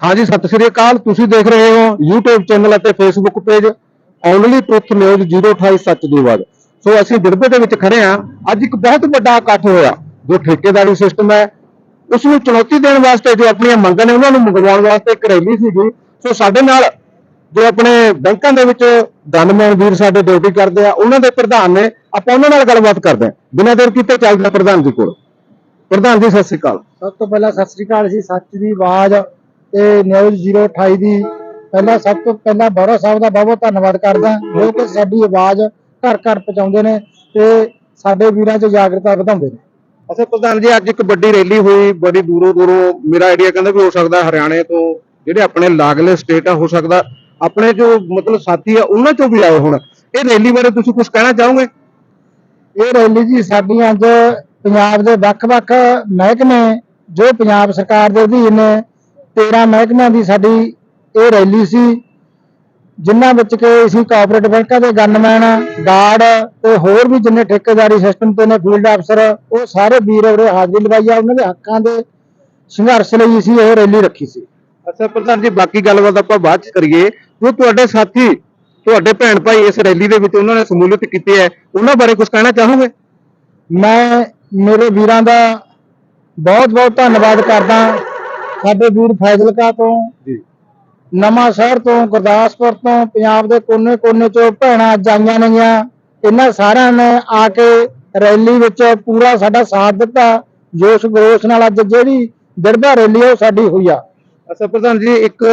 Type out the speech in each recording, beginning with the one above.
ਹਾਂਜੀ, ਸਤਿ ਸ਼੍ਰੀ ਅਕਾਲ। ਤੁਸੀਂ ਦੇਖ ਰਹੇ ਹੋ YouTube ਚੈਨਲ ਅਤੇ Facebook page only truth news 028 ਸੱਚ ਦੀ ਆਵਾਜ਼। ਸੋ ਅਸੀਂ ਬਿਰਬੇ ਦੇ ਵਿੱਚ ਖੜੇ ਹਾਂ। ਅੱਜ ਇੱਕ ਬਹੁਤ ਵੱਡਾ ਇਕੱਠ ਹੋਇਆ, ਜੋ ਠੇਕੇਦਾਰੀ ਸਿਸਟਮ ਹੈ, ਉਸ ਨੂੰ ਚੁਣੌਤੀ ਦੇਣ ਵਾਸਤੇ ਜੋ ਆਪਣੀਆਂ ਮੰਗਾਂ ਨੇ, ਉਹਨਾਂ ਨੂੰ ਮੰਗਵਾਉਣ ਵਾਸਤੇ ਇੱਕ ਰੈਲੀ ਸੀਗੀ। ਸੋ ਸਾਡੇ ਨਾਲ ਜੋ ਆਪਣੇ ਬੈਂਕਾਂ ਦੇ ਵਿੱਚ ਗਨਮੈਨ ਵੀਰ ਸਾਡੇ ਡਿਊਟੀ ਕਰਦੇ ਆ ਉਹਨਾਂ ਦੇ ਪ੍ਰਧਾਨ ਨੇ ਆਪਾਂ ਉਹਨਾਂ ਨਾਲ ਗੱਲਬਾਤ ਕਰਦੇ ਹਾਂ ਬਿਨਾਂ ਦੇਰ ਕੀਤੇ ਚੱਲਦੇ ਪ੍ਰਧਾਨ ਜੀ ਕੋਲ। ਪ੍ਰਧਾਨ ਜੀ ਸਤਿ ਸ਼੍ਰੀ ਅਕਾਲ। ਸਭ ਤੋਂ ਪਹਿਲਾਂ ਸਤਿ ਸ੍ਰੀ ਅਕਾਲ ਜੀ ਸੱਚ ਦੀ ਆਵਾਜ਼ ਤੇ ਨਿਊਜ਼ 028 ਦੀ। ਪਹਿਲਾਂ ਸਭ ਤੋਂ ਪਹਿਲਾਂ ਬੌਰਾ ਸਾਹਿਬ ਦਾ ਬਹੁਤ ਬਹੁਤ ਧੰਨਵਾਦ ਕਰਦਾ ਜੋ ਕਿ ਸਾਡੀ ਆਵਾਜ਼ ਘਰ ਘਰ ਪਹੁੰਚਾਉਂਦੇ ਨੇ ਤੇ ਸਾਡੇ ਵੀਰਾਂ 'ਚ ਜਾਗਰਤਾ ਵਧਾਉਂਦੇ ਨੇ। ਅੱਛਾ ਪ੍ਰਧਾਨ ਜੀ ਅੱਜ ਇੱਕ ਵੱਡੀ ਰੈਲੀ ਹੋਈ ਬੜੀ ਦੂਰੋਂ ਦੂਰੋਂ। ਮੇਰਾ ਆਈਡੀਆ ਕਹਿੰਦਾ ਵੀ ਹੋ ਸਕਦਾ ਹਰਿਆਣੇ ਤੋਂ ਜਿਹੜੇ ਆਪਣੇ ਲਾਗਲੇ ਸਟੇਟ ਆ ਹੋ ਸਕਦਾ ਆਪਣੇ ਜੋ ਮਤਲਬ ਸਾਥੀ ਆ, ਉਹਨਾਂ ਚੋਂ ਵੀ ਆਏ ਹੁਣ। ਇਹ ਰੈਲੀ ਬਾਰੇ ਤੁਸੀਂ ਕੁਝ ਕਹਿਣਾ ਚਾਹੋਗੇ? ਇਹ ਰੈਲੀ ਜੀ ਸਾਡੀ ਅੱਜ ਪੰਜਾਬ ਦੇ ਵੱਖ-ਵੱਖ ਮਹਿਕਮੇ, ਜੋ ਪੰਜਾਬ ਸਰਕਾਰ ਦੇ ਅਧੀਨ ਨੇ 13 ਮਹਿਕਮਿਆਂ ਦੀ ਸਾਡੀ ਇਹ ਰੈਲੀ ਸੀ, ਜਿਨ੍ਹਾਂ ਵਿੱਚ ਕਿ ਅਸੀਂ ਕਾਰਪੋਰੇਟ ਬੈਂਕਾਂ ਦੇ ਗਨਮੈਨ ਗਾਰਡ ਤੇ ਹੋਰ ਵੀ ਜਿੰਨੇ ਠੇਕੇਦਾਰੀ ਸਿਸਟਮ ਤੇ ਨੇ ਫੀਲਡ ਅਫਸਰ ਉਹ ਸਾਰੇ ਵੀਰ ਉਰੇ ਹਾਜ਼ਰੀ ਲਵਾਈ ਆ। ਉਹਨਾਂ ਦੇ ਹੱਕਾਂ ਦੇ ਸੰਘਰਸ਼ ਲਈ ਅਸੀਂ ਇਹ ਰੈਲੀ ਰੱਖੀ ਸੀ। ਅੱਛਾ ਪ੍ਰਧਾਨ ਜੀ ਬਾਕੀ ਗੱਲਬਾਤ ਆਪਾਂ ਬਾਅਦ ਚ ਕਰੀਏ। ਜੋ ਤੁਹਾਡੇ ਸਾਥੀ ਤੁਹਾਡੇ ਭੈਣ ਭਾਈ ਇਸ ਰੈਲੀ ਦੇ ਵਿੱਚ ਉਹਨਾਂ ਨੇ ਸਮੂਲੀਅਤ ਕੀਤੀ ਹੈ ਉਹਨਾਂ ਬਾਰੇ ਕੁਝ ਕਹਿਣਾ ਚਾਹੋਗੇ? ਮੈਂ ਮੇਰੇ ਵੀਰਾਂ ਦਾ ਬਹੁਤ ਬਹੁਤ ਧੰਨਵਾਦ ਕਰਦਾ ਸਾਡੇ ਵੀਰ ਫੈਜ਼ਲਕਾ ਤੋਂ ਜੀ। ਨਵਾਂ ਸ਼ਹਿਰ ਤੋਂ ਗੁਰਦਾਸਪੁਰ ਤੋਂ ਪੰਜਾਬ ਦੇ ਕੋਨੇ-ਕੋਨੇ ਚੋਂ ਭੈਣਾਂ ਅੱਜ ਆਈਆਂ ਨੇਗੀਆਂ। ਇਹਨਾਂ ਸਾਰਿਆਂ ਨੇ ਆ ਕੇ ਰੈਲੀ ਵਿੱਚ ਪੂਰਾ ਸਾਡਾ ਸਾਥ ਦਿੱਤਾ। ਜੋਸ਼ ਗੋਸ਼ ਨਾਲ ਅੱਜ ਜਿਹੜੀ ਦਿਰਦਾ ਰੈਲੀ ਉਹ ਸਾਡੀ ਹੋਈ ਆ। ਅੱਛਾ ਪ੍ਰਧਾਨ ਜੀ, ਇੱਕ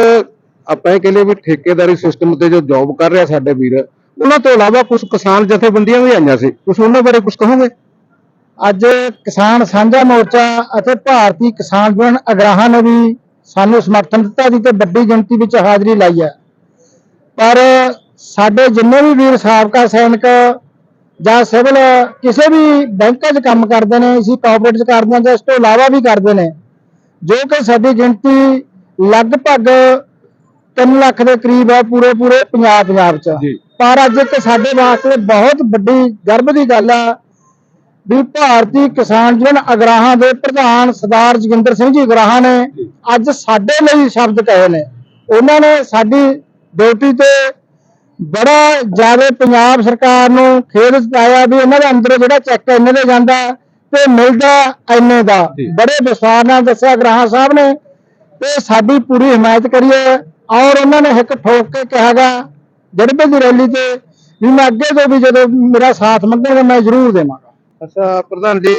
ਆਪਾਂ ਇਹ ਕਹਿੰਦੇ ਵੀ ਠੇਕੇਦਾਰੀ ਸਿਸਟਮ ਤੇ ਜੋ ਜੌਬ ਕਰ ਰਿਹਾ ਸਾਡੇ ਵੀਰ, ਉਹਨਾਂ ਤੋਂ ਇਲਾਵਾ ਕੁਝ ਕਿਸਾਨ ਜਥੇਬੰਦੀਆਂ ਵੀ ਆਈਆਂ ਸੀ। ਤੁਸੀਂ ਉਹਨਾਂ ਬਾਰੇ ਕੁਝ ਕਹੋਗੇ? ਅੱਜ ਕਿਸਾਨ ਸਾਂਝਾ ਮੋਰਚਾ ਅਤੇ ਭਾਰਤੀ ਕਿਸਾਨ ਯੂਨੀਅਨ ਅਗਰਾਹਾਂ ਨੇ ਵੀ ਸਾਨੂੰ ਸਮਰਥਨ ਦਿੱਤਾ ਜੀ ਤੇ ਵੱਡੀ ਗਿਣਤੀ ਵਿੱਚ ਹਾਜ਼ਰੀ ਲਾਈ ਹੈ। ਪਰ ਸਾਡੇ ਜਿੰਨੇ ਵੀ ਵੀਰ ਸਾਬਕਾ ਸੈਨਿਕ ਜਾਂ ਸਿਵਲ ਕਿਸੇ ਵੀ ਬੈਂਕਾਂ 'ਚ ਕੰਮ ਕਰਦੇ ਨੇ, ਅਸੀਂ ਕਾਰਪੋਰੇਟ 'ਚ ਕਰਦੇ ਹਾਂ ਜਾਂ ਇਸ ਤੋਂ ਇਲਾਵਾ ਵੀ ਕਰਦੇ ਨੇ, ਜੋ ਕਿ ਸਾਡੀ ਗਿਣਤੀ ਲਗਭਗ 3 ਲੱਖ ਦੇ ਕਰੀਬ ਹੈ ਪੂਰੇ ਪੂਰੇ ਪੰਜਾਬ ਪੰਜਾਬ 'ਚ। ਪਰ ਅੱਜ ਇੱਕ ਸਾਡੇ ਵਾਸਤੇ ਬਹੁਤ ਵੱਡੀ ਗਰਵ ਦੀ ਗੱਲ ਆ ਵੀ ਭਾਰਤੀ ਕਿਸਾਨ ਯੂਨੀਅਨ ਅਗਰਾਹਾਂ ਦੇ ਪ੍ਰਧਾਨ ਸਰਦਾਰ ਜੋਗਿੰਦਰ ਸਿੰਘ ਜੀ ਅਗਰਾਹਾਂ ਨੇ ਅੱਜ ਸਾਡੇ ਲਈ ਸ਼ਬਦ ਕਹੇ ਨੇ ਉਹਨਾਂ ਨੇ ਸਾਡੀ ਡਿਊਟੀ ਤੇ ਬੜਾ ਜ਼ਿਆਦਾ ਪੰਜਾਬ ਸਰਕਾਰ ਨੂੰ ਖੇਦ ਜਤਾਇਆ ਵੀ ਇਹਨਾਂ ਦੇ ਅੰਦਰ ਜਿਹੜਾ ਚੈੱਕ ਇੰਨੇ ਦੇ ਜਾਂਦਾ ਤੇ ਮਿਲਦਾ ਇੰਨੇ ਦਾ। ਬੜੇ ਵਿਸ਼ਵਾਸ ਨਾਲ ਦੱਸਿਆ ਅਗਰਾਹਾਂ ਸਾਹਿਬ ਨੇ ਤੇ ਸਾਡੀ ਪੂਰੀ ਹਮਾਇਤ ਕਰੀਏ। ਔਰ ਉਹਨਾਂ ਨੇ ਇੱਕ ਠੋਕ ਕੇ ਕਿਹਾਗਾ ਜੜਬੇ ਦੀ ਰੈਲੀ ਤੇ ਵੀ ਮੈਂ ਅੱਗੇ ਤੋਂ ਵੀ ਜਦੋਂ ਮੇਰਾ ਸਾਥ ਮੰਗਣਗੇ ਮੈਂ ਜ਼ਰੂਰ ਦੇਵਾਂਗਾ। ਅੱਛਾ ਪ੍ਰਧਾਨ ਜੀ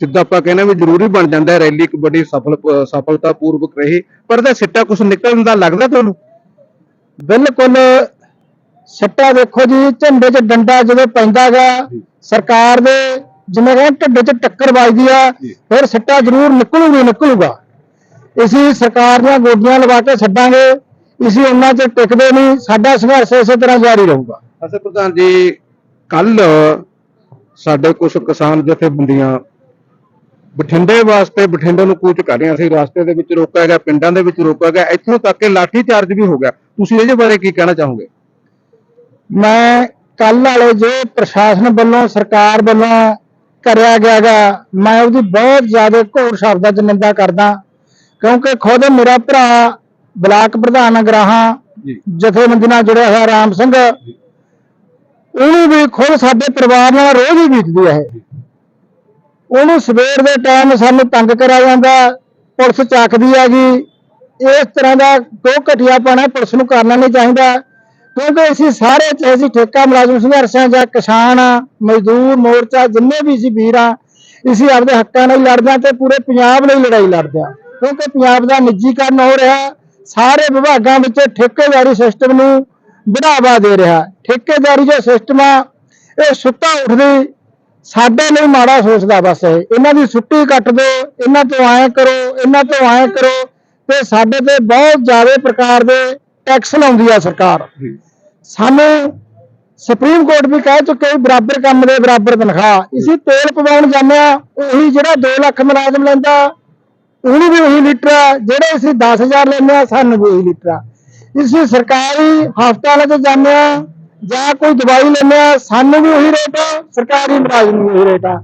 ਜਿੱਦਾਂ ਆਪਾਂ ਕਹਿੰਦੇ ਵੀ ਜ਼ਰੂਰੀ ਬਣ ਜਾਂਦਾ ਰੈਲੀ ਇੱਕ ਬੜੀ ਸਫਲ ਸਫਲਤਾ ਪੂਰਵਕ ਰਹੀ ਪਰ ਇਹਦਾ ਸਿੱਟਾ ਕੁਝ ਨਿਕਲਣ ਦਾ ਲੱਗਦਾ ਤੁਹਾਨੂੰ? ਬਿਲਕੁਲ। ਸੱਟਾ ਦੇਖੋ ਜੀ ਝੰਡੇ 'ਚ ਡੰਡਾ ਜਦੋਂ ਪੈਂਦਾਗਾ ਸਰਕਾਰ ਦੇ ਜਿਵੇਂ ਢਿੱਡ 'ਚ ਟੱਕਰ ਵੱਜਦੀ ਆ। ਫਿਰ ਸੱਟਾ ਜ਼ਰੂਰ ਨਿਕਲੂਗੀ ਨਿਕਲੂਗਾ। ਅਸੀਂ ਸਰਕਾਰ ਦੀਆਂ ਗੋਡੀਆਂ ਲਵਾ ਕੇ ਛੱਡਾਂਗੇ ਅਸੀਂ ਉਹਨਾਂ 'ਚ ਟਿਕਦੇ ਨਹੀਂ ਸਾਡਾ ਸੰਘਰਸ਼ ਇਸੇ ਤਰ੍ਹਾਂ ਜਾਰੀ ਰਹੂਗਾ। ਅੱਛਾ ਪ੍ਰਧਾਨ ਜੀ ਕੱਲ ਸਾਡੇ ਕੁਝ ਕਿਸਾਨ ਜਥੇਬੰਦੀਆਂ ਬਠਿੰਡੇ ਵਾਸਤੇ ਬਠਿੰਡੇ ਨੂੰ ਕੂਚ ਕਰ ਰਹੀਆਂ ਸੀ ਰਸਤੇ ਦੇ ਵਿੱਚ ਰੋਕਿਆ ਗਿਆ ਪਿੰਡਾਂ ਦੇ ਵਿੱਚ ਰੋਕਿਆ ਗਿਆ ਇੱਥੋਂ ਤੱਕ ਕਿ ਲਾਠੀ ਚਾਰਜ ਵੀ ਹੋ ਗਿਆ। ਤੁਸੀਂ ਇਹਦੇ ਬਾਰੇ ਕੀ ਕਹਿਣਾ ਚਾਹੋਗੇ? ਮੈਂ ਕੱਲ ਵਾਲੇ ਜੋ ਪ੍ਰਸ਼ਾਸਨ ਵੱਲੋਂ ਸਰਕਾਰ ਵੱਲੋਂ ਕਰਿਆ ਗਿਆਗਾ ਮੈਂ ਉਹਦੀ ਬਹੁਤ ਜ਼ਿਆਦਾ ਘੋਰ ਸ਼ਬਦਾਂ 'ਚ ਨਿੰਦਾ ਕਰਦਾ। ਕਿਉਂਕਿ ਖੁਦ ਮੇਰਾ ਭਰਾ ਬਲਾਕ ਪ੍ਰਧਾਨ ਅਗਰਾਹਾਂ ਜੀ। ਜਥੇਬੰਦੀ ਨਾਲ ਜੁੜਿਆ ਹੋਇਆ ਰਾਮ ਸਿੰਘ ਉਹਨੂੰ ਵੀ ਖੁਦ ਸਾਡੇ ਪਰਿਵਾਰ ਨਾਲ ਰੋਜ਼ ਹੀ ਬੀਤਦੀ ਹੈ ਉਹਨੂੰ ਸਵੇਰ ਦੇ ਟਾਈਮ ਸਾਨੂੰ ਤੰਗ ਕਰਿਆ ਜਾਂਦਾ ਪੁਲਿਸ ਚੱਕਦੀ ਹੈਗੀ। ਇਸ ਤਰ੍ਹਾਂ ਦਾ ਦੋ ਘਟੀਆ ਪਾਣਾ ਪੁਲਿਸ ਨੂੰ ਕਰਨਾ ਨਹੀਂ ਚਾਹੀਦਾ। ਕਿਉਂਕਿ ਅਸੀਂ ਸਾਰੇ ਚਾਹੇ ਅਸੀਂ ਠੇਕਾ ਮੁਲਾਜ਼ਮ ਸੰਘਰਸ਼ ਸੰਘਰਸ਼ਾਂ ਜਾਂ ਕਿਸਾਨ ਆ, ਮਜ਼ਦੂਰ ਮੋਰਚਾ ਜਿੰਨੇ ਵੀ ਅਸੀਂ ਵੀਰ ਆ ਅਸੀਂ ਆਪਦੇ ਹੱਕਾਂ ਲਈ ਲੜਦੇ ਹਾਂ ਤੇ ਪੂਰੇ ਪੰਜਾਬ ਲਈ ਲੜਾਈ ਲੜਦੇ ਹਾਂ। ਕਿਉਂਕਿ ਪੰਜਾਬ ਦਾ ਨਿੱਜੀਕਰਨ ਹੋ ਰਿਹਾ ਸਾਰੇ ਵਿਭਾਗਾਂ ਵਿੱਚ ਠੇਕੇਦਾਰੀ ਸਿਸਟਮ ਨੂੰ ਵਧਾਵਾ ਦੇ ਰਿਹਾ। ਠੇਕੇਦਾਰੀ ਜੋ ਸਿਸਟਮ ਆ ਇਹ ਸੁੱਤਾ ਉੱਠਦੀ ਸਾਡੇ ਲਈ ਮਾੜਾ ਸੋਚਦਾ ਬਸ ਇਹ। ਇਹਨਾਂ ਦੀ ਸੁੱਟੀ ਕੱਟ ਦਿਓ ਇਹਨਾਂ ਤੋਂ ਐਂ ਕਰੋ ਇਹਨਾਂ ਤੋਂ ਐਂ ਕਰੋ ਤੇ ਸਾਡੇ ਤੇ ਬਹੁਤ ਜ਼ਿਆਦਾ ਪ੍ਰਕਾਰ ਦੇ ਟੈਕਸ ਲਾਉਂਦੀ ਆ ਸਰਕਾਰ। ਸਾਨੂੰ ਸੁਪਰੀਮ ਕੋਰਟ ਵੀ ਕਹਿ ਚੁੱਕੇ ਵੀ ਬਰਾਬਰ ਕੰਮ ਦੇ ਬਰਾਬਰ ਤਨਖਾਹ। ਇਸੇ ਤੇਲ ਪਵਾਉਣ ਜਾਂਦੇ ਆ ਉਹੀ ਜਿਹੜਾ 2 ਲੱਖ ਮੁਲਾਜ਼ਮ ਲੈਂਦਾ ਉਹਨੂੰ ਵੀ ਉਹੀ ਲੀਟਰ ਆ ਜਿਹੜੇ ਅਸੀਂ 10000 ਲੈਂਦੇ ਆ ਸਾਨੂੰ ਵੀ ਉਹੀ ਲੀਟਰ ਆ। ਇਸੇ ਸਰਕਾਰੀ ਹਸਪਤਾਲਾਂ 'ਚ ਜਾਂਦੇ ਆ ਜਾਂ ਕੋਈ ਦਵਾਈ ਲੈਂਦੇ ਆ ਸਾਨੂੰ ਵੀ ਉਹੀ ਰੇਟ ਆ ਸਰਕਾਰੀ ਮੁਲਾਜ਼ਮ ਨੂੰ ਵੀ ਉਹੀ ਰੇਟ ਆ।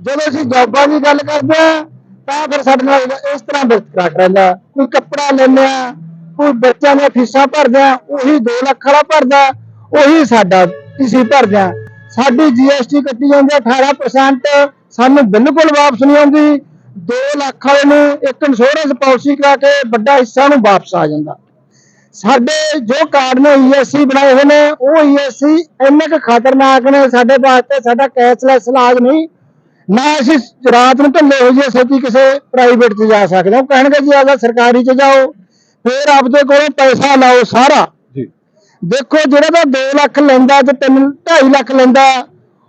ਜਦੋਂ ਅਸੀਂ ਜੌਬਾਂ ਦੀ ਗੱਲ ਕਰਦੇ ਆ ਤਾਂ ਫਿਰ ਸਾਡੇ ਨਾਲ ਇਸ ਤਰ੍ਹਾਂ ਵਿਤਕਰਾ ਰਹਿੰਦਾ ਕੋਈ ਕੱਪੜਾ ਲੈਂਦੇ ਆ ਕੋਈ ਬੱਚਿਆਂ ਦੀਆਂ ਫੀਸਾਂ ਭਰਦੇ ਆ ਉਹੀ 2 ਲੱਖ ਵਾਲਾ ਭਰਦਾ, ਉਹੀ ਸਾਡਾ ਅਸੀਂ ਭਰਦੇ ਆ ਸਾਡੀ ਜੀਐਸਟੀ ਕੱਟੀ ਜਾਂਦੀ 18% ਸਾਨੂੰ ਬਿਲਕੁਲ ਵਾਪਸ ਨਹੀਂ ਆਉਂਦੀ। 2 ਲੱਖ ਵਾਲੇ ਨੂੰ ਇੱਕ ਇੰਸ਼ੋਰੈਂਸ ਪਾਲਿਸੀ ਕਰਾ ਕੇ ਵੱਡਾ ਹਿੱਸਾ ਨੂੰ ਵਾਪਸ ਆ ਜਾਂਦਾ। ਸਾਡੇ ਜੋ ਕਾਰਡ ਨੇ ਈਐਸਸੀ ਬਣਾਏ ਹੋਏ ਨੇ, ਉਹ ਈਐਸਸੀ ਇੰਨੇ ਕੁ ਖਤਰਨਾਕ ਨੇ ਸਾਡੇ ਵਾਸਤੇ, ਸਾਡਾ ਕੈਸ਼ਲੈਸ ਇਲਾਜ ਨਹੀਂ। ਨਾ ਅਸੀਂ ਰਾਤ ਨੂੰ ਢੱਲੇ ਹੋ ਜੀ ਸੋਚੀ ਕਿਸੇ ਪ੍ਰਾਈਵੇਟ 'ਚ ਜਾ ਸਕਦੇ ਹਾਂ। ਕਹਿਣਗੇ ਜੀ ਆਦਾ ਸਰਕਾਰੀ 'ਚ ਜਾਓ। ਫਿਰ ਆਪਦੇ ਕੋਲੋਂ ਪੈਸਾ ਲਾਓ ਸਾਰਾ। ਜੀ। ਦੇਖੋ ਜਿਹੜਾ ਤਾਂ 2 ਲੱਖ ਲੈਂਦਾ ਤੇ 3 2.5 ਲੱਖ ਲੈਂਦਾ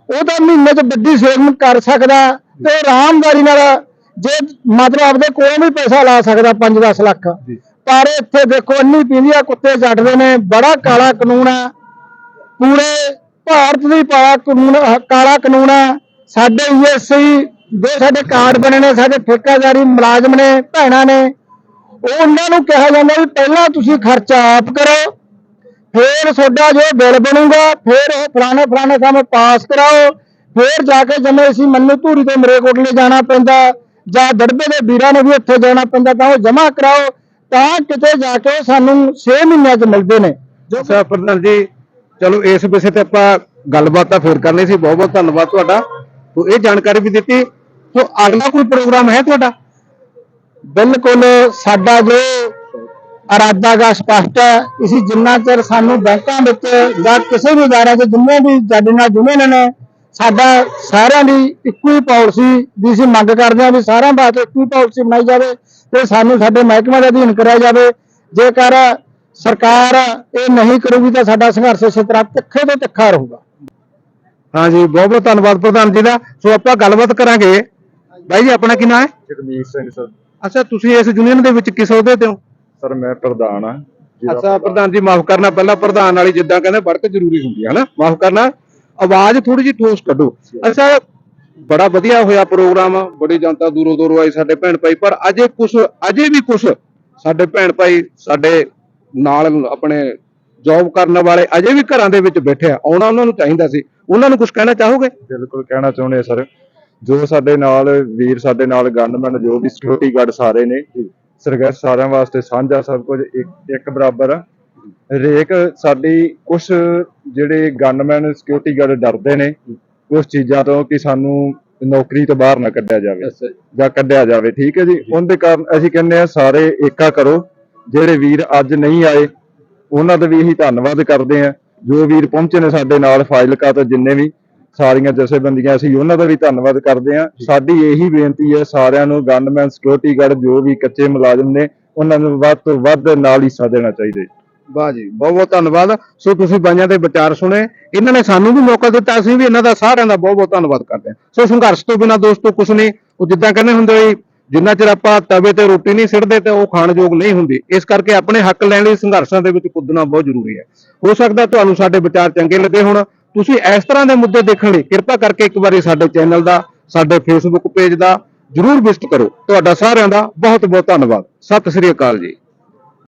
ਉਹ ਤਾਂ ਮਹੀਨੇ 'ਚ ਵੱਡੀ ਸੇਵਿੰਗ ਕਰ ਸਕਦਾ ਤੇ ਆਰਾਮਦਾਰੀ ਨਾਲ ਜੇ ਮਤਲਬ ਆਪਦੇ ਕੋਲੋਂ ਵੀ ਪੈਸਾ ਲਾ ਸਕਦਾ 5-10 ਲੱਖ। ਪਰ ਇੱਥੇ ਦੇਖੋ ਇੰਨੀ ਪੀਂਦੀਆਂ ਕੁੱਤੇ ਜੱਟਦੇ ਨੇ ਬੜਾ ਕਾਲਾ ਕਾਨੂੰਨ ਆ। ਪੂਰੇ ਭਾਰਤ ਦੀ ਪਾਇਆ ਕਾਨੂੰਨ ਕਾਲਾ ਕਾਨੂੰਨ ਆ। ਸਾਡੇ ਈਐਸਸੀ ਜੋ ਸਾਡੇ ਕਾਰਡ ਬਣੇ ਨੇ ਸਾਡੇ ਠੇਕੇਦਾਰੀ ਮੁਲਾਜ਼ਮ ਨੇ ਭੈਣਾਂ ਨੇ। ਉਹ ਉਹਨਾਂ ਨੂੰ ਕਿਹਾ ਜਾਂਦਾ ਵੀ ਪਹਿਲਾਂ ਤੁਸੀਂ ਖਰਚਾ ਆਪ ਕਰੋ, ਫਿਰ ਤੁਹਾਡਾ ਜੋ ਬਿੱਲ ਬਣੂਗਾ, ਫਿਰ ਉਹ ਫਲਾਣੇ ਫਲਾਣੇ ਥਾਂ ਪਾਸ ਕਰਾਓ, ਫਿਰ ਜਾ ਕੇ ਜਿਵੇਂ ਅਸੀਂ ਮੰਨੂ ਧੂਰੀ ਤੋਂ ਮਰੇਕੋਟਲੇ ਜਾਣਾ ਪੈਂਦਾ, ਜਾਂ ਦੜਬੇ ਦੇ ਵੀਰਾਂ ਨੂੰ ਵੀ ਉੱਥੇ ਜਾਣਾ ਪੈਂਦਾ, ਤਾਂ ਉਹ ਜਮ੍ਹਾਂ ਕਰਾਓ, ਤਾਂ ਕਿਤੇ ਜਾ ਕੇ ਸਾਨੂੰ 6 ਮਹੀਨਿਆਂ 'ਚ ਮਿਲਦੇ ਨੇ। ਅੱਛਾ, ਪ੍ਰਧਾਨ ਜੀ, ਚਲੋ ਇਸ ਵਿਸ਼ੇ ਤੇ ਆਪਾਂ ਗੱਲਬਾਤ ਤਾਂ ਫੇਰ ਕਰਨੀ ਸੀ ਬਹੁਤ ਬਹੁਤ ਧੰਨਵਾਦ ਤੁਹਾਡਾ। ਤੋ ਇਹ ਜਾਣਕਾਰੀ ਵੀ ਦਿੱਤੀ। ਸੋ ਅਗਲਾ ਕੋਈ ਪ੍ਰੋਗਰਾਮ ਹੈ ਤੁਹਾਡਾ? ਬਿਲਕੁਲ ਸਾਡਾ ਜੋ ਇਰਾਦਾ ਗਾ ਸਪਸ਼ਟ ਹੈ ਅਸੀਂ ਜਿੰਨਾ ਚਿਰ ਸਾਨੂੰ ਬੈਂਕਾਂ ਵਿੱਚ ਜਾਂ ਕਿਸੇ ਵੀ ਅਦਾਰੇ 'ਚ ਜਿੰਨੇ ਵੀ ਸਾਡੇ ਨਾਲ ਜੁੜੇ ਨੇ ਨੇ ਸਾਡਾ ਸਾਰਿਆਂ ਦੀ ਇੱਕੋ ਹੀ ਪਾਲਿਸੀ ਦੀ ਅਸੀਂ ਮੰਗ ਕਰਦੇ ਹਾਂ ਵੀ ਸਾਰਿਆਂ ਵਾਸਤੇ ਇੱਕੋ ਹੀ ਪਾਲਿਸੀ ਬਣਾਈ ਜਾਵੇ ਤੇ ਸਾਨੂੰ ਸਾਡੇ ਮਹਿਕਮੇ ਦੇ ਅਧੀਨ ਕਰਿਆ ਜਾਵੇ। ਜੇਕਰ ਸਰਕਾਰ ਇਹ ਨਹੀਂ ਕਰੂਗੀ ਤਾਂ ਸਾਡਾ ਸੰਘਰਸ਼ ਇਸੇ ਤਰ੍ਹਾਂ ਤਿੱਖੇ ਤੋਂ ਤਿੱਖਾ ਰਹੂਗਾ। ਹਾਂਜੀ ਬਹੁਤ ਬਹੁਤ ਧੰਨਵਾਦ ਪ੍ਰਧਾਨ ਜੀ ਦਾ। ਸੋ ਆਪਾਂ ਗੱਲਬਾਤ ਕਰਾਂਗੇ। ਬਾਈ ਜੀ ਆਪਣਾ ਕੀ ਨਾਮ ਹੈ? ਜਗਮੀਤ ਸਿੰਘ ਸਰ। ਅੱਛਾ ਤੁਸੀਂ ਇਸ ਯੂਨੀਅਨ ਦੇ ਵਿੱਚ ਕਿਸ ਅਹੁਦੇ ਤੇ ਹੋ? ਸਰ ਮੈਂ ਪ੍ਰਧਾਨ ਆ। ਅੱਛਾ ਪ੍ਰਧਾਨ ਜੀ ਮਾਫ ਕਰਨਾ ਪਹਿਲਾਂ ਪ੍ਰਧਾਨ ਵਾਲੀ ਜਿੱਦਾਂ ਕਹਿੰਦੇ ਬੜਕ ਜ਼ਰੂਰੀ ਹੁੰਦੀ ਹੈ ਹਨਾ? ਮਾਫ ਕਰਨਾ ਆਵਾਜ਼ ਥੋੜੀ ਜਿਹੀ ਠੋਸ ਕੱਢੋ। ਅੱਛਾ ਬੜਾ ਵਧੀਆ ਹੋਇਆ ਪ੍ਰੋਗਰਾਮ ਬੜੀ ਜਨਤਾ ਦੂਰੋਂ ਦੂਰੋਂ ਆਈ ਸਾਡੇ ਭੈਣ ਭਾਈ ਪਰ ਅਜੇ ਕੁਝ ਅਜੇ ਵੀ ਕੁਝ ਸਾਡੇ ਭੈਣ ਭਾਈ ਸਾਡੇ ਨਾਲ ਆਪਣੇ ਜੌਬ ਕਰਨ ਵਾਲੇ ਅਜੇ ਵੀ ਘਰਾਂ ਦੇ ਵਿੱਚ ਬੈਠੇ ਆ ਆਉਣਾ ਉਹਨਾਂ ਨੂੰ ਚਾਹੀਦਾ ਸੀ। ਉਹਨਾਂ ਨੂੰ ਕੁਝ ਕਹਿਣਾ ਚਾਹੋਗੇ? ਬਿਲਕੁਲ ਕਹਿਣਾ ਚਾਹੁੰਦੇ ਆ ਸਰ। ਜੋ ਸਾਡੇ ਨਾਲ ਵੀਰ ਸਾਡੇ ਨਾਲ ਗਨਮੈਨ ਜੋ ਵੀ ਸਿਕਿਉਰਿਟੀ ਗਾਰਡ ਸਾਰੇ ਨੇ ਸਰਗਸ ਸਾਰਿਆਂ ਵਾਸਤੇ ਸਾਂਝਾ ਸਭ ਕੁਝ ਇੱਕ ਇੱਕ ਬਰਾਬਰ ਆ। ਹਰੇਕ ਸਾਡੀ ਕੁਝ ਜਿਹੜੇ ਗਨਮੈਨ ਸਿਕਿਉਰਿਟੀ ਗਾਰਡ ਡਰਦੇ ਨੇ ਕੁਝ ਚੀਜ਼ਾਂ ਤੋਂ ਕਿ ਸਾਨੂੰ ਨੌਕਰੀ ਤੋਂ ਬਾਹਰ ਨਾ ਕੱਢਿਆ ਜਾਵੇ ਜਾਂ। ਕੱਢਿਆ ਜਾਵੇ ਠੀਕ ਹੈ ਜੀ? ਉਹਦੇ ਕਾਰਨ ਅਸੀਂ ਕਹਿੰਦੇ ਆ ਸਾਰੇ ਏਕਾ ਕਰੋ। ਜਿਹੜੇ ਵੀਰ ਅੱਜ ਨਹੀਂ ਆਏ ਉਹਨਾਂ ਦਾ ਵੀ ਇਹੀ ਧੰਨਵਾਦ ਕਰਦੇ ਆ ਜੋ ਵੀਰ ਪਹੁੰਚੇ ਨੇ ਸਾਡੇ ਨਾਲ ਫਾਈਲਕਾ ਤੋਂ ਜਿੰਨੇ ਵੀ ਸਾਰੀਆਂ ਜਥੇਬੰਦੀਆਂ ਅਸੀਂ ਉਹਨਾਂ ਦਾ ਵੀ ਧੰਨਵਾਦ ਕਰਦੇ ਆ ਸਾਡੀ ਇਹੀ ਬੇਨਤੀ ਹੈ ਸਾਰਿਆਂ ਨੂੰ ਗਨਮੈਨ ਸਿਕਿਉਰਿਟੀ ਗਾਰਡ ਜੋ ਵੀ ਕੱਚੇ ਮੁਲਾਜ਼ਮ ਨੇ ਉਹਨਾਂ ਨੂੰ ਵੱਧ ਤੋਂ ਵੱਧ ਨਾਲ ਹਿੱਸਾ ਦੇਣਾ ਚਾਹੀਦਾ ਹੈ। ਵਾਹ ਜੀ ਬਹੁਤ ਬਹੁਤ ਧੰਨਵਾਦ। ਸੋ ਤੁਸੀਂ ਬਾਈਆਂ ਦੇ ਵਿਚਾਰ ਸੁਣੇ। ਇਹਨਾਂ ਨੇ ਸਾਨੂੰ ਵੀ ਮੌਕਾ ਦਿੱਤਾ ਅਸੀਂ ਵੀ ਇਹਨਾਂ ਦਾ ਸਾਰਿਆਂ ਦਾ ਬਹੁਤ ਬਹੁਤ ਧੰਨਵਾਦ ਕਰਦੇ ਹਾਂ। ਸੋ ਸੰਘਰਸ਼ ਤੋਂ ਬਿਨਾਂ ਦੋਸਤੋ ਕੁਝ ਨਹੀਂ ਉਹ ਜਿੱਦਾਂ ਕਹਿੰਦੇ ਹੁੰਦੇ ਹੋਈ ਜਿੰਨਾ ਚਿਰ ਆਪਾਂ ਤਵੇ ਤੇ ਰੋਟੀ ਨਹੀਂ ਸਿੱਟਦੇ ਤੇ ਉਹ ਖਾਣ ਯੋਗ ਨਹੀਂ ਹੁੰਦੀ। ਇਸ ਕਰਕੇ ਆਪਣੇ ਹੱਕ ਲੈਣ ਲਈ ਸੰਘਰਸ਼ਾਂ ਦੇ ਵਿੱਚ ਕੁੱਦਣਾ ਬਹੁਤ ਜ਼ਰੂਰੀ ਹੈ। ਹੋ ਸਕਦਾ ਤੁਹਾਨੂੰ ਸਾਡੇ ਵਿਚਾਰ ਚੰਗੇ ਲੱਗੇ ਹੁਣ। ਤੁਸੀਂ ਇਸ ਤਰ੍ਹਾਂ ਦੇ ਮੁੱਦੇ ਦੇਖਣ ਲਈ ਕਿਰਪਾ ਕਰਕੇ ਇੱਕ ਵਾਰੀ ਸਾਡੇ ਚੈਨਲ ਦਾ, ਸਾਡੇ ਫੇਸਬੁੱਕ ਪੇਜ ਦਾ ਜਰੂਰ ਵਿਜ਼ਿਟ ਕਰੋ। ਤੁਹਾਡਾ ਸਾਰਿਆਂ ਦਾ ਬਹੁਤ ਬਹੁਤ ਧੰਨਵਾਦ। ਸਤਿ ਸ੍ਰੀ ਅਕਾਲ ਜੀ।